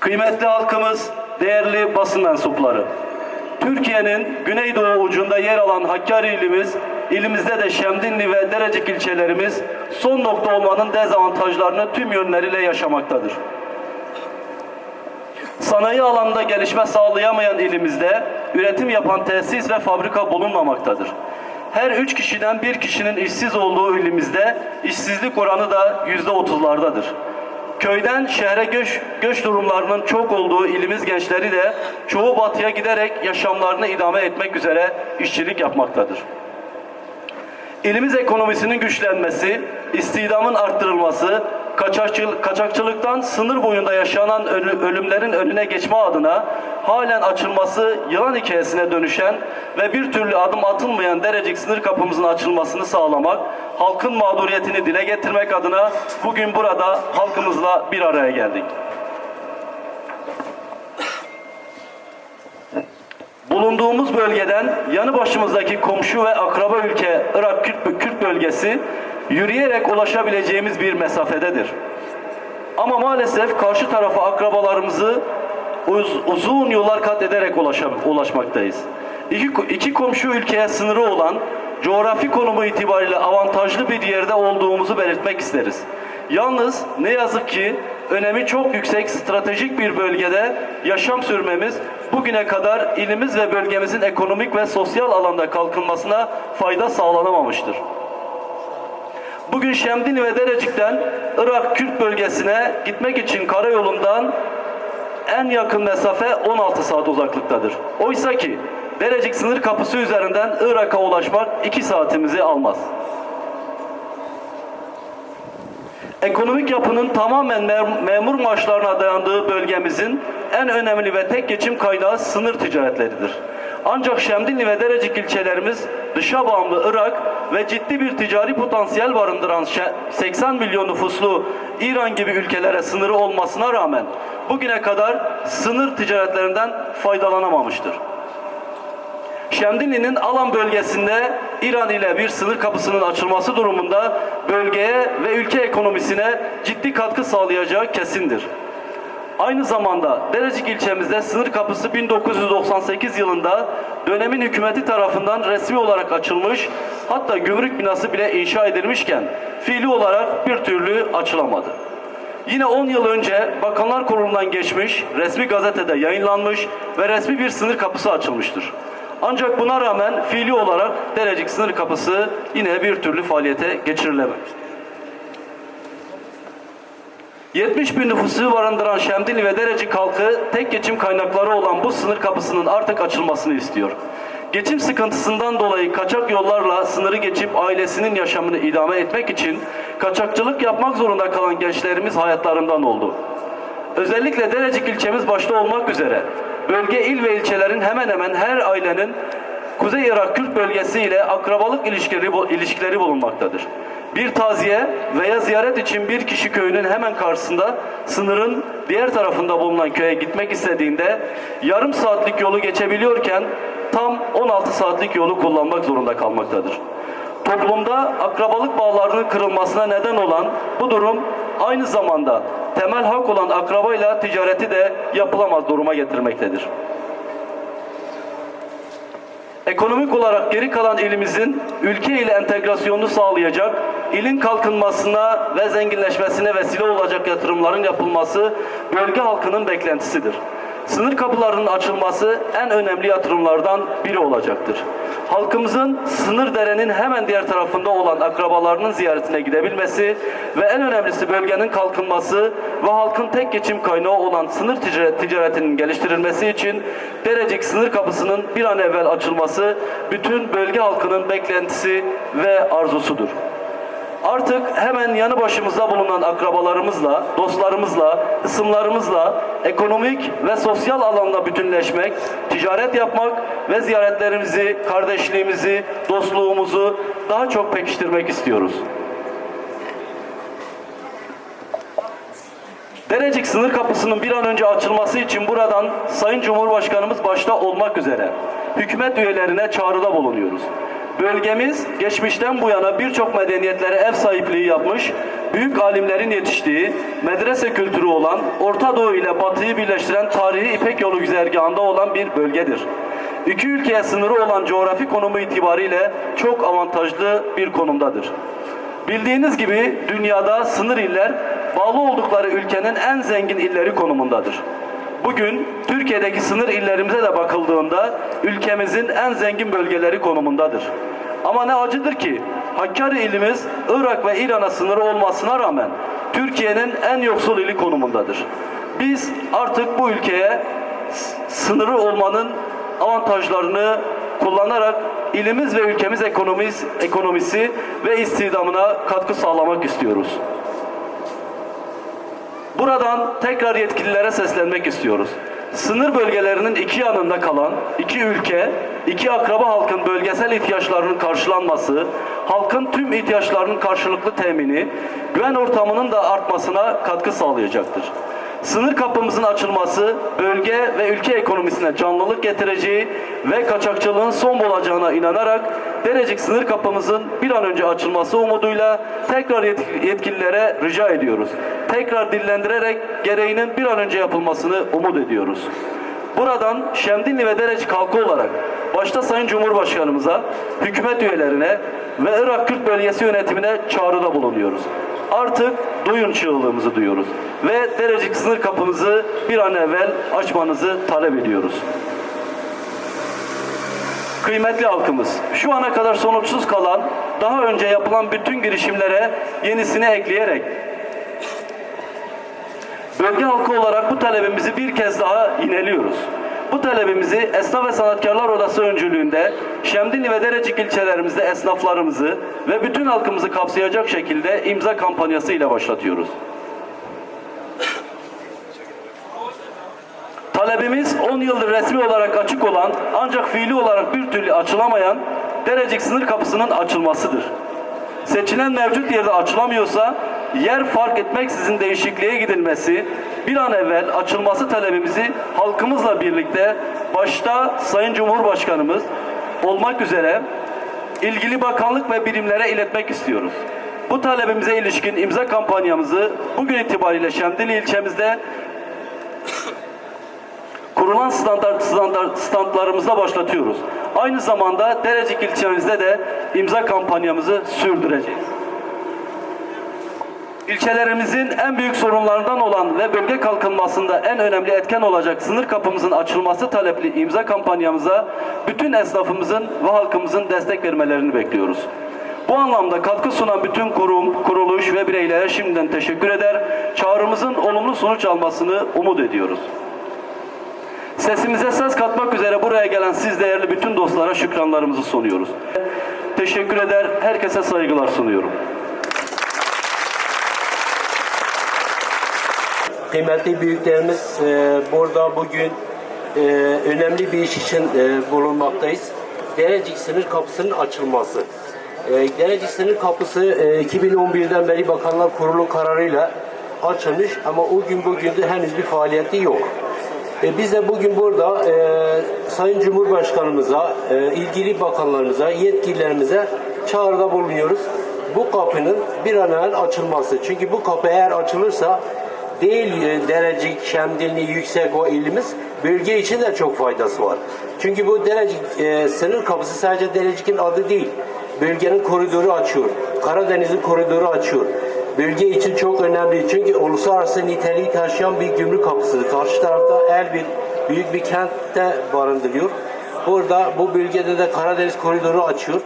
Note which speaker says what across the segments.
Speaker 1: Kıymetli halkımız, değerli basın mensupları. Türkiye'nin güneydoğu ucunda yer alan Hakkari ilimiz, ilimizde de Şemdinli ve Derecik ilçelerimiz son nokta olmanın dezavantajlarını tüm yönleriyle yaşamaktadır. Sanayi alanında gelişme sağlayamayan ilimizde üretim yapan tesis ve fabrika bulunmamaktadır. Her üç kişiden bir kişinin işsiz olduğu ilimizde işsizlik oranı da yüzde otuzlardadır. Köyden şehre göç, göç durumlarının çok olduğu ilimiz gençleri de çoğu batıya giderek yaşamlarını idame etmek üzere işçilik yapmaktadır. İlimiz ekonomisinin güçlenmesi, istihdamın arttırılması, kaçakçılık, kaçakçılıktan sınır boyunda yaşanan ölü- ölümlerin önüne geçme adına halen açılması yılan hikayesine dönüşen ve bir türlü adım atılmayan Derecik sınır kapımızın açılmasını sağlamak, halkın mağduriyetini dile getirmek adına bugün burada halkımızla bir araya geldik. Bulunduğumuz bölgeden yanı başımızdaki komşu ve akraba ülke Irak Kürt, Kürt bölgesi yürüyerek ulaşabileceğimiz bir mesafededir. Ama maalesef karşı tarafa akrabalarımızı uz- uzun yollar kat ederek ulaşmaktayız. İki, iki komşu ülkeye sınırı olan coğrafi konumu itibariyle avantajlı bir yerde olduğumuzu belirtmek isteriz. Yalnız ne yazık ki önemi çok yüksek stratejik bir bölgede yaşam sürmemiz bugüne kadar ilimiz ve bölgemizin ekonomik ve sosyal alanda kalkınmasına fayda sağlanamamıştır. Bugün Şemdin ve Derecik'ten Irak Kürt bölgesine gitmek için karayolundan en yakın mesafe 16 saat uzaklıktadır. Oysa ki Derecik sınır kapısı üzerinden Irak'a ulaşmak 2 saatimizi almaz. Ekonomik yapının tamamen mem- memur maaşlarına dayandığı bölgemizin en önemli ve tek geçim kaynağı sınır ticaretleridir. Ancak Şemdinli ve Derecik ilçelerimiz dışa bağımlı Irak ve ciddi bir ticari potansiyel barındıran şe- 80 milyon nüfuslu İran gibi ülkelere sınırı olmasına rağmen bugüne kadar sınır ticaretlerinden faydalanamamıştır. Şemdinli'nin Alan bölgesinde İran ile bir sınır kapısının açılması durumunda bölgeye ve ülke ekonomisine ciddi katkı sağlayacağı kesindir. Aynı zamanda Derecik ilçemizde sınır kapısı 1998 yılında dönemin hükümeti tarafından resmi olarak açılmış, hatta gümrük binası bile inşa edilmişken fiili olarak bir türlü açılamadı. Yine 10 yıl önce Bakanlar Kurulu'ndan geçmiş, resmi gazetede yayınlanmış ve resmi bir sınır kapısı açılmıştır. Ancak buna rağmen fiili olarak Derecik sınır kapısı yine bir türlü faaliyete geçirilememiştir. 70 bin nüfusu barındıran Şemdinli ve Derecik halkı tek geçim kaynakları olan bu sınır kapısının artık açılmasını istiyor. Geçim sıkıntısından dolayı kaçak yollarla sınırı geçip ailesinin yaşamını idame etmek için kaçakçılık yapmak zorunda kalan gençlerimiz hayatlarından oldu. Özellikle Derecik ilçemiz başta olmak üzere bölge il ve ilçelerin hemen hemen her ailenin Kuzey Irak Kürt bölgesi ile akrabalık ilişkileri, ilişkileri bulunmaktadır. Bir taziye veya ziyaret için bir kişi köyünün hemen karşısında sınırın diğer tarafında bulunan köye gitmek istediğinde yarım saatlik yolu geçebiliyorken tam 16 saatlik yolu kullanmak zorunda kalmaktadır. Toplumda akrabalık bağlarının kırılmasına neden olan bu durum aynı zamanda temel hak olan akrabayla ticareti de yapılamaz duruma getirmektedir. Ekonomik olarak geri kalan ilimizin ülke ile entegrasyonunu sağlayacak, ilin kalkınmasına ve zenginleşmesine vesile olacak yatırımların yapılması bölge halkının beklentisidir. Sınır kapılarının açılması en önemli yatırımlardan biri olacaktır. Halkımızın sınır derenin hemen diğer tarafında olan akrabalarının ziyaretine gidebilmesi ve en önemlisi bölgenin kalkınması ve halkın tek geçim kaynağı olan sınır ticaret, ticaretinin geliştirilmesi için Derecik sınır kapısının bir an evvel açılması bütün bölge halkının beklentisi ve arzusudur. Artık hemen yanı başımızda bulunan akrabalarımızla, dostlarımızla, ısımlarımızla ekonomik ve sosyal alanda bütünleşmek, ticaret yapmak ve ziyaretlerimizi, kardeşliğimizi, dostluğumuzu daha çok pekiştirmek istiyoruz. Derecik sınır kapısının bir an önce açılması için buradan Sayın Cumhurbaşkanımız başta olmak üzere hükümet üyelerine çağrıda bulunuyoruz. Bölgemiz geçmişten bu yana birçok medeniyetlere ev sahipliği yapmış, büyük alimlerin yetiştiği, medrese kültürü olan, Orta Doğu ile Batı'yı birleştiren tarihi İpek Yolu güzergahında olan bir bölgedir. İki ülkeye sınırı olan coğrafi konumu itibariyle çok avantajlı bir konumdadır. Bildiğiniz gibi dünyada sınır iller bağlı oldukları ülkenin en zengin illeri konumundadır. Bugün Türkiye'deki sınır illerimize de bakıldığında ülkemizin en zengin bölgeleri konumundadır. Ama ne acıdır ki Hakkari ilimiz Irak ve İran'a sınırı olmasına rağmen Türkiye'nin en yoksul ili konumundadır. Biz artık bu ülkeye sınırı olmanın avantajlarını kullanarak ilimiz ve ülkemiz ekonomisi, ekonomisi ve istihdamına katkı sağlamak istiyoruz. Buradan tekrar yetkililere seslenmek istiyoruz. Sınır bölgelerinin iki yanında kalan iki ülke, iki akraba halkın bölgesel ihtiyaçlarının karşılanması, halkın tüm ihtiyaçlarının karşılıklı temini, güven ortamının da artmasına katkı sağlayacaktır. Sınır kapımızın açılması bölge ve ülke ekonomisine canlılık getireceği ve kaçakçılığın son bulacağına inanarak Derecik sınır kapımızın bir an önce açılması umuduyla tekrar yetk- yetkililere rica ediyoruz. Tekrar dillendirerek gereğinin bir an önce yapılmasını umut ediyoruz. Buradan Şemdinli ve Derecik halkı olarak başta Sayın Cumhurbaşkanımıza, hükümet üyelerine ve Irak Kürt Bölgesi yönetimine çağrıda bulunuyoruz. Artık duyun çığlığımızı duyuyoruz ve Derecik sınır kapımızı bir an evvel açmanızı talep ediyoruz. Kıymetli halkımız, şu ana kadar sonuçsuz kalan, daha önce yapılan bütün girişimlere yenisini ekleyerek Bölge halkı olarak bu talebimizi bir kez daha yineliyoruz. Bu talebimizi Esnaf ve Sanatkarlar Odası öncülüğünde Şemdinli ve Derecik ilçelerimizde esnaflarımızı ve bütün halkımızı kapsayacak şekilde imza kampanyası ile başlatıyoruz. Talebimiz 10 yıldır resmi olarak açık olan ancak fiili olarak bir türlü açılamayan Derecik sınır kapısının açılmasıdır. Seçilen mevcut yerde açılamıyorsa yer fark etmeksizin değişikliğe gidilmesi, bir an evvel açılması talebimizi halkımızla birlikte başta Sayın Cumhurbaşkanımız olmak üzere ilgili bakanlık ve birimlere iletmek istiyoruz. Bu talebimize ilişkin imza kampanyamızı bugün itibariyle Şemdinli ilçemizde kurulan standart, standart standlarımızda başlatıyoruz. Aynı zamanda Derecik ilçemizde de imza kampanyamızı sürdüreceğiz. İlçelerimizin en büyük sorunlarından olan ve bölge kalkınmasında en önemli etken olacak sınır kapımızın açılması talepli imza kampanyamıza bütün esnafımızın ve halkımızın destek vermelerini bekliyoruz. Bu anlamda katkı sunan bütün kurum, kuruluş ve bireylere şimdiden teşekkür eder, çağrımızın olumlu sonuç almasını umut ediyoruz. Sesimize ses katmak üzere buraya gelen siz değerli bütün dostlara şükranlarımızı sunuyoruz. Teşekkür eder, herkese saygılar sunuyorum.
Speaker 2: Kıymetli büyüklerimiz e, burada bugün e, önemli bir iş için e, bulunmaktayız. Derecik sınır kapısının açılması. E, Derecik sınır kapısı e, 2011'den beri Bakanlar Kurulu kararıyla açılmış ama o gün bugün henüz bir faaliyeti yok. E, biz de bugün burada e, Sayın Cumhurbaşkanımıza, e, ilgili bakanlarımıza, yetkililerimize çağrıda bulunuyoruz. Bu kapının bir an evvel açılması. Çünkü bu kapı eğer açılırsa değil e, Derecik, Şemdinli, Yüksekova ilimiz bölge için de çok faydası var. Çünkü bu Derecik e, sınır kapısı sadece Derecik'in adı değil. Bölgenin koridoru açıyor. Karadeniz'in koridoru açıyor. Bölge için çok önemli. Çünkü uluslararası niteliği taşıyan bir gümrük kapısıdır. Karşı tarafta Elbir büyük bir kentte barındırıyor. Burada bu bölgede de Karadeniz koridoru açıyor.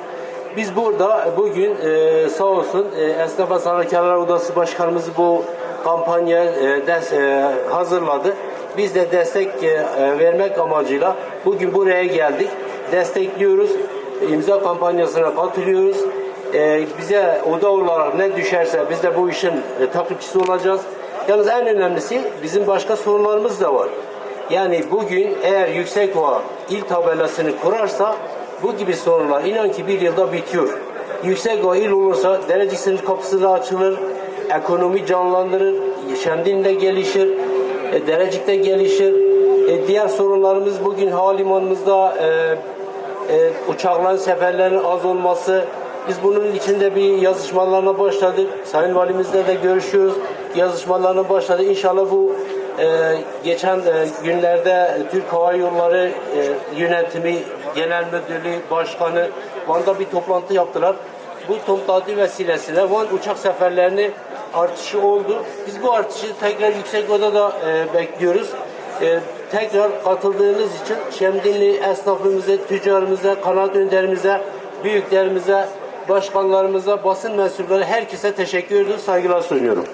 Speaker 2: Biz burada bugün e, sağ olsun e, Esnaf ve Sanatkarlar Odası Başkanımız bu kampanya e, e, hazırladı. Biz de destek e, vermek amacıyla bugün buraya geldik. Destekliyoruz. İmza kampanyasına katılıyoruz. Bize oda olarak ne düşerse biz de bu işin takipçisi olacağız. Yalnız en önemlisi bizim başka sorunlarımız da var. Yani bugün eğer Yüksekova il tabelasını kurarsa bu gibi sorunlar inan ki bir yılda bitiyor. Yüksekova il olursa Derecik sınır kapısı da açılır, ekonomi canlandırır, Şemdin'de gelişir, e, Derecik'te gelişir. E, diğer sorunlarımız bugün havalimanımızda e, e, uçakların seferlerinin az olması. Biz bunun içinde bir yazışmalarına başladık. Sayın Valimizle de görüşüyoruz. Yazışmalarına başladık. İnşallah bu e, geçen e, günlerde Türk Hava Yolları e, yönetimi, genel müdürlüğü, başkanı Van'da bir toplantı yaptılar. Bu toplantı vesilesiyle Van uçak seferlerini artışı oldu. Biz bu artışı tekrar yüksek odada e, bekliyoruz. E, tekrar katıldığınız için Şemdinli esnafımıza, tüccarımıza, kanaat önderimize, büyüklerimize, başkanlarımıza, basın mensupları herkese teşekkür ediyoruz, saygılar sunuyorum.